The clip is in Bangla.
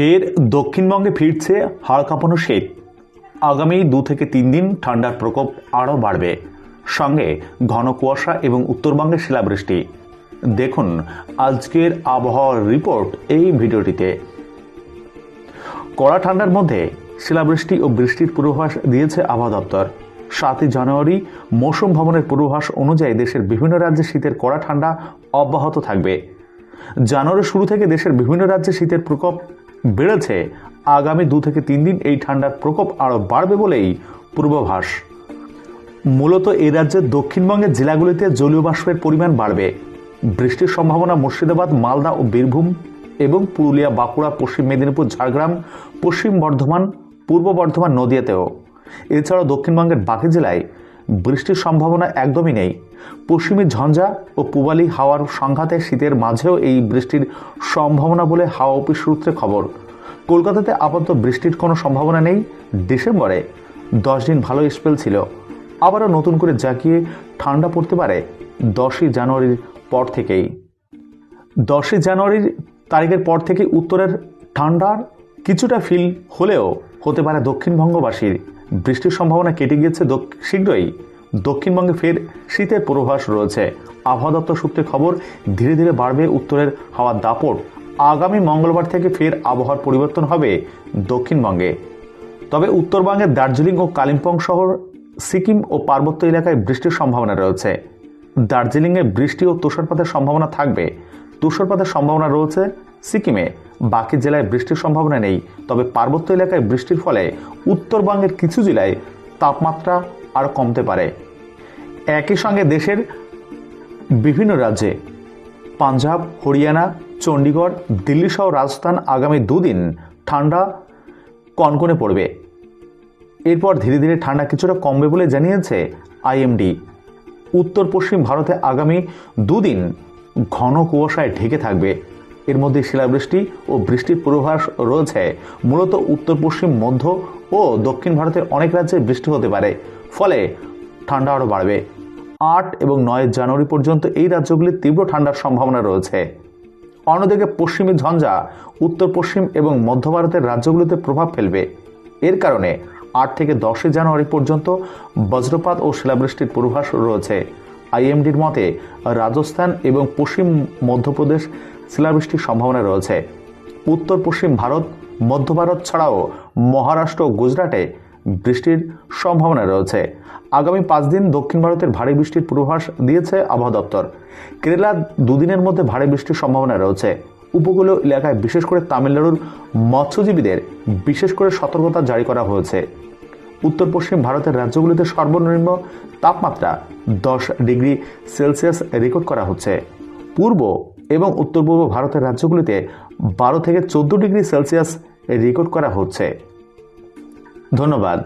ফের দক্ষিণবঙ্গে ফিরছে হাড় কাঁপানো শীত। আগামী দু থেকে তিন দিন ঠান্ডার প্রকোপ আরও বাড়বে। সঙ্গে ঘন কুয়াশা এবং উত্তরবঙ্গে শিলাবৃষ্টি। দেখুন আজকের আবহাওয়ার রিপোর্ট এই ভিডিওটিতে। কড়া ঠান্ডার মধ্যে শিলাবৃষ্টি ও বৃষ্টির পূর্বাভাস দিয়েছে আবহাওয়া দপ্তর। সাতই জানুয়ারি মৌসুম ভবনের পূর্বাভাস অনুযায়ী দেশের বিভিন্ন রাজ্যে শীতের কড়া ঠান্ডা অব্যাহত থাকবে। জানুয়ারির শুরু থেকে দেশের বিভিন্ন রাজ্যে শীতের প্রকোপ বেড়েছে। আগামী দু থেকে তিন দিন এই ঠান্ডার প্রকোপ আরও বাড়বে বলেই পূর্বাভাস। মূলত এই রাজ্যের দক্ষিণবঙ্গের জেলাগুলিতে জলীয় বাষ্পের পরিমাণ বাড়বে। বৃষ্টির সম্ভাবনা মুর্শিদাবাদ, মালদা ও বীরভূম এবং পুরুলিয়া, বাঁকুড়া, পশ্চিম মেদিনীপুর, ঝাড়গ্রাম, পশ্চিম বর্ধমান, পূর্ব বর্ধমান নদিয়াতেও। এছাড়াও দক্ষিণবঙ্গের বাকি জেলায় বৃষ্টির সম্ভাবনা একদমই নেই। পশ্চিমী ঝঞ্ঝা ও পূবালি হাওয়ার সংঘাতে শীতের মাঝেও এই বৃষ্টির সম্ভাবনা বলে হাওয়া অফিস সূত্রে খবর। কলকাতাতে আপাতত বৃষ্টির কোনো সম্ভাবনা নেই। ডিসেম্বরে দশ দিন ভালো স্পেল ছিল। আবারও নতুন করে জাঁকিয়ে ঠান্ডা পড়তে পারে দশই জানুয়ারির পর থেকেই। দশই জানুয়ারির তারিখের পর থেকে উত্তরের ঠান্ডার কিছুটা ফিল হলেও হতে পারে দক্ষিণবঙ্গবাসীর। বৃষ্টির সম্ভাবনা কেটে গিয়েছে শীঘ্রই। দক্ষিণবঙ্গে ফের শীতের পূর্বাভাস রয়েছে। আবহাওয়া দপ্তর সূত্রে খবর, ধীরে ধীরে বাড়বে উত্তরের হাওয়ার দাপট। আগামী মঙ্গলবার থেকে ফের আবহাওয়ার পরিবর্তন হবে দক্ষিণবঙ্গে। তবে উত্তরবঙ্গের দার্জিলিং ও কালিম্পং শহর, সিকিম ও পার্বত্য এলাকায় বৃষ্টির সম্ভাবনা রয়েছে। দার্জিলিংয়ে বৃষ্টি ও তুষারপাতের সম্ভাবনা থাকবে। তুষারপাতের সম্ভাবনা রয়েছে সিকিমে। বাকি জেলায় বৃষ্টির সম্ভাবনা নেই, তবে পার্বত্য এলাকায় বৃষ্টির ফলে উত্তরবঙ্গের কিছু জেলায় তাপমাত্রা আরও কমতে পারে। একই সঙ্গে দেশের বিভিন্ন রাজ্যে পাঞ্জাব, হরিয়ানা, চণ্ডীগড়, দিল্লি সহ রাজস্থান আগামী দুদিন ঠান্ডা কনকনে পড়বে। এরপর ধীরে ধীরে ঠান্ডা কিছুটা কমবে বলে জানিয়েছে আইএমডি। উত্তর পশ্চিম ভারতে আগামী দুদিন ঘন কুয়াশায় ঢেকে থাকবে। এর মধ্যে শিলাবৃষ্টি ও বৃষ্টির পূর্বাভাস রয়েছে। মূলত উত্তর, পশ্চিম, মধ্য ও দক্ষিণ ভারতের অনেক রাজ্যে বৃষ্টি হতে পারে। ফলে ঠান্ডা আরও বাড়বে। আট এবং নয় জানুয়ারি পর্যন্ত এই রাজ্যগুলির তীব্র ঠান্ডার সম্ভাবনা রয়েছে। অন্যদিকে পশ্চিমী ঝঞ্ঝা উত্তর, পশ্চিম এবং মধ্য ভারতের রাজ্যগুলিতে প্রভাব ফেলবে। এর কারণে আট থেকে দশই জানুয়ারি পর্যন্ত বজ্রপাত ও শিলাবৃষ্টির পূর্বাভাস রয়েছে। আইএমডির মতে, রাজস্থান এবং পশ্চিম মধ্যপ্রদেশ শিলাবৃষ্টির সম্ভাবনা রয়েছে। উত্তর পশ্চিম ভারত, মধ্য ভারত ছাড়াও মহারাষ্ট্র ও গুজরাটে বৃষ্টির সম্ভাবনা রয়েছে। আগামী পাঁচ দিন দক্ষিণ ভারতের ভারী বৃষ্টির পূর্বাভাস দিয়েছে আবহাওয়া দপ্তর। কেরালা দুদিনের মধ্যে ভারী বৃষ্টির সম্ভাবনা রয়েছে। উপকূলীয় এলাকায় বিশেষ করে তামিলনাড়ুর মৎস্যজীবীদের বিশেষ করে সতর্কতা জারি করা হয়েছে। উত্তর পশ্চিম ভারতের রাজ্যগুলিতে সর্বনিম্ন তাপমাত্রা দশ ডিগ্রি সেলসিয়াস রেকর্ড করা হচ্ছে। পূর্ব এবং উত্তর পূর্ব ভারতের রাজ্যগুলিতে বারো থেকে চোদ্দ ডিগ্রি সেলসিয়াস রেকর্ড করা হচ্ছে। ধন্যবাদ।